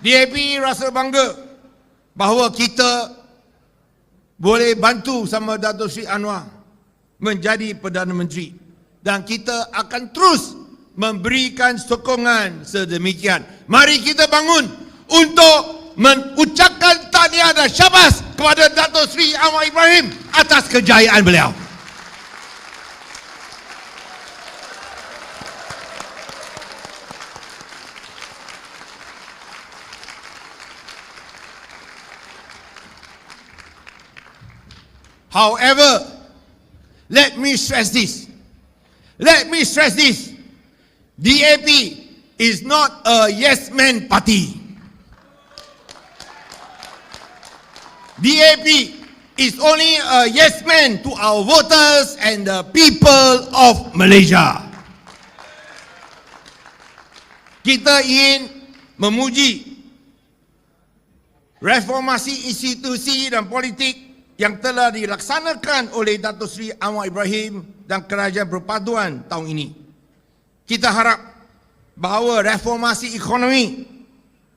DAP rasa bangga bahawa kita boleh bantu sama Datuk Sri Anwar menjadi Perdana Menteri dan kita akan terus memberikan sokongan sedemikian. Mari kita bangun untuk mengucapkan tahniah dan syabas kepada Datuk Sri Anwar Ibrahim atas kejayaan beliau. However, let me stress this. Let me stress this. DAP is not a yes man party. DAP is only a yes man to our voters and the people of Malaysia. Kita ingin memuji reformasi institusi dan politik yang telah dilaksanakan oleh Datuk Seri Anwar Ibrahim dan Kerajaan Perpaduan tahun ini. Kita harap bahawa reformasi ekonomi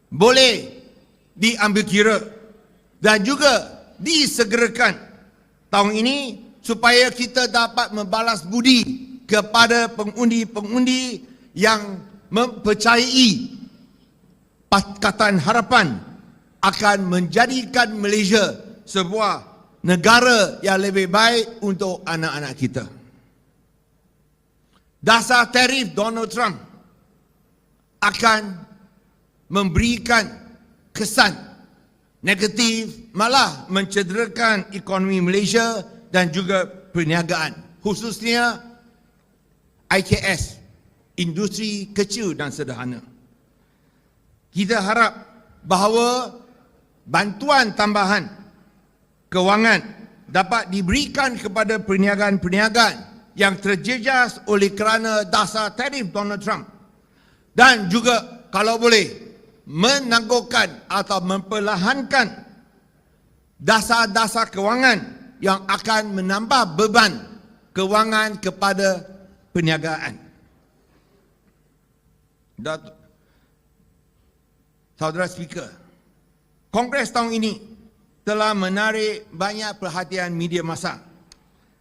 boleh diambil kira dan juga disegerakan tahun ini supaya kita dapat membalas budi kepada pengundi-pengundi yang mempercayai Pakatan Harapan akan menjadikan Malaysia sebuah negara yang lebih baik untuk anak-anak kita. Dasar tarif Donald Trump akan memberikan kesan negatif malah mencederakan ekonomi Malaysia dan juga perniagaan khususnya IKS industri kecil dan sederhana. Kita harap bahawa bantuan tambahan kewangan dapat diberikan kepada perniagaan-perniagaan yang terjejas oleh kerana dasar tarif Donald Trump dan juga kalau boleh menangguhkan atau memperlahankan dasar-dasar kewangan yang akan menambah beban kewangan kepada perniagaan. Datuk Saudara Speaker, Kongres tahun ini telah menarik banyak perhatian media masa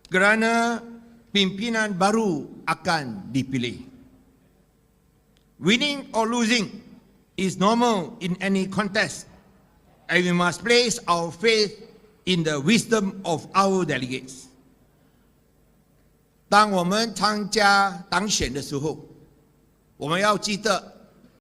kerana pimpinan baru akan dipilih. Winning or losing is normal in any contest and we must place our faith in the wisdom of our delegates. 当我们参加当选的时候，我们要记得